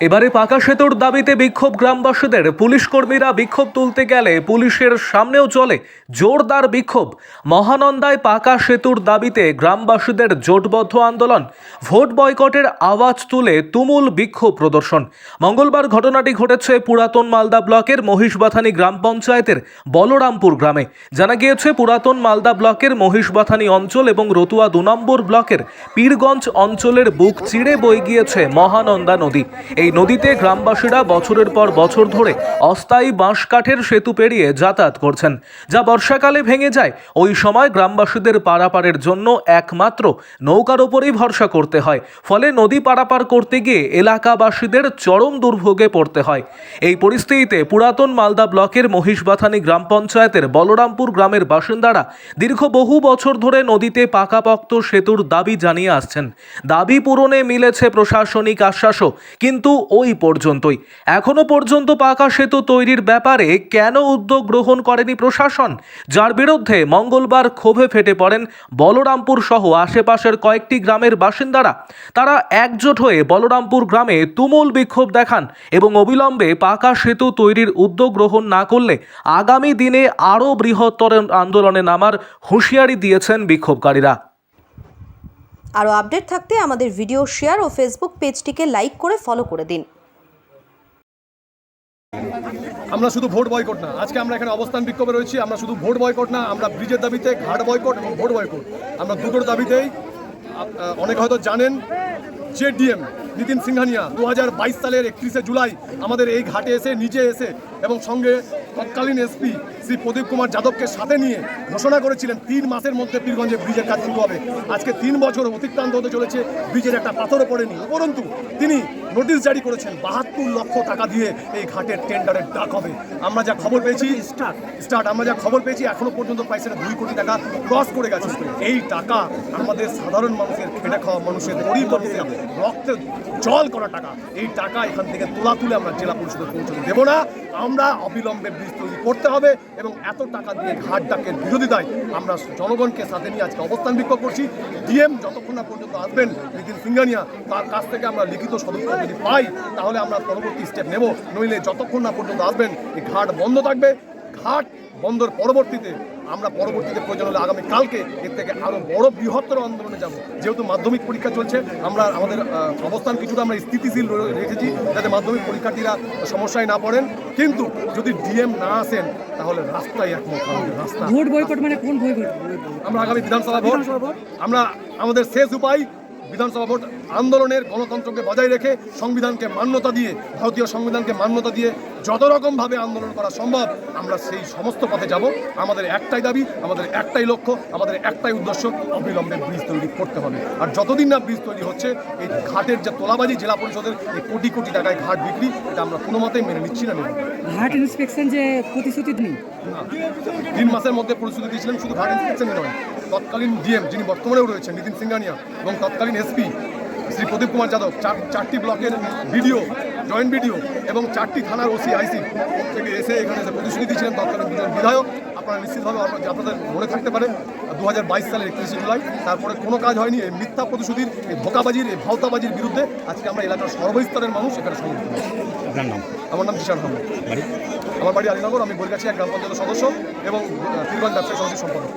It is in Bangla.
এবারে পাকা সেতুর দাবিতে বিক্ষোভ গ্রামবাসীদের। পুলিশ কর্মীরা বিক্ষোভ তুলতে গেলে পুলিশের সামনেও চলে জোরদার বিক্ষোভ। মহানন্দায় পাকা সেতুর দাবিতে গ্রামবাসীদের জোটবদ্ধ আন্দোলন। ভোট বয়কটের আওয়াজ তুলে তুমুল বিক্ষোভ প্রদর্শন। মঙ্গলবার ঘটনাটি ঘটেছে পুরাতন মালদা ব্লকের মহিষবাথানি গ্রাম পঞ্চায়েতের বলরামপুর গ্রামে। জানা গিয়েছে, পুরাতন মালদা ব্লকের মহিষবাথানি অঞ্চল এবং রতুয়া দু নম্বর ব্লকের পীরগঞ্জ অঞ্চলের বুক চিড়ে বয়ে গিয়েছে মহানন্দা নদী। এই নদীতে গ্রামবাসীরা বছরের পর বছর ধরে অস্থায়ী বাঁশ কাঠের সেতু পেরিয়ে যাতায়াত করছেন। যা বর্ষাকালে ভেঙে যায়। ওই সময় গ্রামবাসীদের পারাপারের জন্য একমাত্র নৌকার ওপরেই ভরসা করতে হয়। ফলে নদী পারাপার করতে গিয়ে এলাকাবাসীদের চরম দুর্ভোগে পড়তে হয়। এই পরিস্থিতিতে পুরাতন মালদা ব্লকের মহিষবাথানি গ্রাম পঞ্চায়েতের বলরামপুর গ্রামের বাসিন্দারা দীর্ঘ বহু বছর ধরে নদীতে পাকাপোক্ত সেতুর দাবি জানিয়ে আসছেন। দাবি পূরণে মিলেছে প্রশাসনিক আশ্বাসও। কিন্তু ওই পর্যন্তই। এখনও পর্যন্ত পাকা সেতু তৈরির ব্যাপারে কেন উদ্যোগ গ্রহণ করেনি প্রশাসন? যার বিরুদ্ধে মঙ্গলবার ক্ষোভে ফেটে পড়েন বলরামপুর সহ আশেপাশের কয়েকটি গ্রামের বাসিন্দারা। তারা একজোট হয়ে বলরামপুর গ্রামে তুমুল বিক্ষোভ দেখান এবং অবিলম্বে পাকা সেতু তৈরির উদ্যোগ গ্রহণ না করলে আগামী দিনে আরও বৃহত্তর আন্দোলনে নামার হুঁশিয়ারি দিয়েছেন বিক্ষোভকারীরা। আরও আপডেট থাকতে আমাদের ভিডিও শেয়ার ও ফেসবুক পেজটিকে লাইক করে ফলো করে দিন। আমরা শুধু ভোট বয়কট না, আজকে আমরা এখানে অবস্থান বিক্ষোভে রয়েছি, আমরা শুধু ভোট বয়কট না, আমরা ব্রিজের দাবিতে ঘাট বয়কট ভোট বয়কট। আমরা দুটোর দাবিতেই অনেকে হয়তো জানেন যে ডিএম নিতিন সিংহানিয়া দু হাজার বাইশ সালের একত্রিশে জুলাই আমাদের এই ঘাটে এসে, নিজে এসে এবং সঙ্গে তৎকালীন এসপি শ্রী প্রদীপ কুমার যাদবকে সাথে নিয়ে ঘোষণা করেছিলেন তিন মাসের মধ্যে পীরগঞ্জে ব্রিজের কাজ শুরু হবে। আজকে তিন বছর অতিক্রান্ত হতে চলেছে ব্রিজের একটা পাথরও পড়েনি। উপরন্তু তিনি নোটিশ জারি করেছেন বাহাত্তর লক্ষ টাকা দিয়ে এই ঘাটের টেন্ডারের ডাক হবে। আমরা যা খবর পেয়েছি স্টার্ট। স্টার্ট আমরা যা খবর পেয়েছি এখনও পর্যন্ত প্রায় সেটা দুই কোটি টাকা ক্রস করে গেছে। এই টাকা আমাদের সাধারণ মানুষের খেটে খাওয়া মানুষের গরিব মানুষের রক্তে জল করা টাকা। এই টাকা এখান থেকে তোলা তুলে আমরা জেলা পরিষদে পৌঁছতে দেবো না। আমরা অবিলম্বে ব্রিজ তৈরি করতে হবে। এবং এত টাকা দিয়ে ঘাট ডাকের বিরোধিতায় আমরা জনগণকে সাথে নিয়ে আজকে অবস্থান বিক্ষোভ করছি। ডিএম যতক্ষণ না পর্যন্ত আসবেন, নিতিন সিঙ্গানিয়া তার কাছ থেকে আমরা লিখিত সদস্য যদি পাই, তাহলে আমরা পরবর্তী স্টেপ নেব। নইলে যতক্ষণ না পর্যন্ত আসবেন, এই ঘাট বন্ধ থাকবে। ঘাট বন্দর পরবর্তীতে আমরা পরবর্তীতে প্রয়োজন হলে আগামী কালকে এর থেকে আরও বড় বৃহত্তর আন্দোলনে যাব। যেহেতু মাধ্যমিক পরীক্ষা চলছে আমরা আমাদের অবস্থান কিছুটা আমরা স্থিতিশীল রেখেছি যাতে মাধ্যমিক পরীক্ষার্থীরা সমস্যায় না পড়েন। কিন্তু যদি ডিএম না আসেন তাহলে রাস্তায় একমাত্র রাস্তা। ভোট বয়কট মানে কোন বয়কট আমরা আগামী বিধানসভা ভোট? আমরা আমাদের শেষ উপায় বিধানসভা ভোট আন্দোলনের গণতন্ত্রকে বজায় রেখে সংবিধানকে মান্যতা দিয়ে ভারতীয় সংবিধানকে মান্যতা দিয়ে যত রকমভাবে আন্দোলন করা সম্ভব আমরা সেই সমস্ত পথে যাব। আমাদের একটাই দাবি আমাদের একটাই লক্ষ্য আমাদের একটাই উদ্দেশ্য অবিলম্বে ব্রিজ তৈরি করতে হবে। আর যতদিন না ব্রিজ তৈরি হচ্ছে এই ঘাটের যে তোলাবাজি জেলা পরিষদের এই কোটি কোটি টাকায় ঘাট বিক্রি এটা আমরা কোনো মতেই মেনে নিচ্ছি না ঘাট ইন্সপেকশন যে প্রতিশ্রুতি নেই তিন মাসের মধ্যে প্রস্তুতি দিয়েছিলেন শুধু ঘাট ইন্সপেকশনই নয়। তৎকালীন ডিএম যিনি বর্তমানেও রয়েছেন নিতিন সিংহানিয়া এবং তৎকালীন এসপি শ্রী প্রদীপ কুমার যাদব চার চারটি ব্লকের বিডিও জয়েন্ট বিডিও এবং চারটি থানার ওসি আইসি থেকে এসে এখানে এসে প্রতিশ্রুতি দিয়েছিলেন তৎকালীন দুজন বিধায়ক আপনারা নিশ্চিতভাবে আপনার- আপনাদের মনে থাকতে পারে দু হাজার বাইশ সালের একত্রিশে জুলাই তারপরে কোনো কাজ হয়নি। এই মিথ্যা প্রতিশ্রুতির এই ধোকাবাজির এই ভাওতাবাজির বিরুদ্ধে আজকে আমরা এলাকার সর্বস্তরের মানুষ এখানে। আপনার নাম? আমার নাম জিশান আহমেদ আমার বাড়ি আলীনগর আমি বৈগাছিয়া গ্রাম পঞ্চায়েতের সদস্য এবং পীরগঞ্জ ব্যবসায়ী সমিতির সম্পাদক।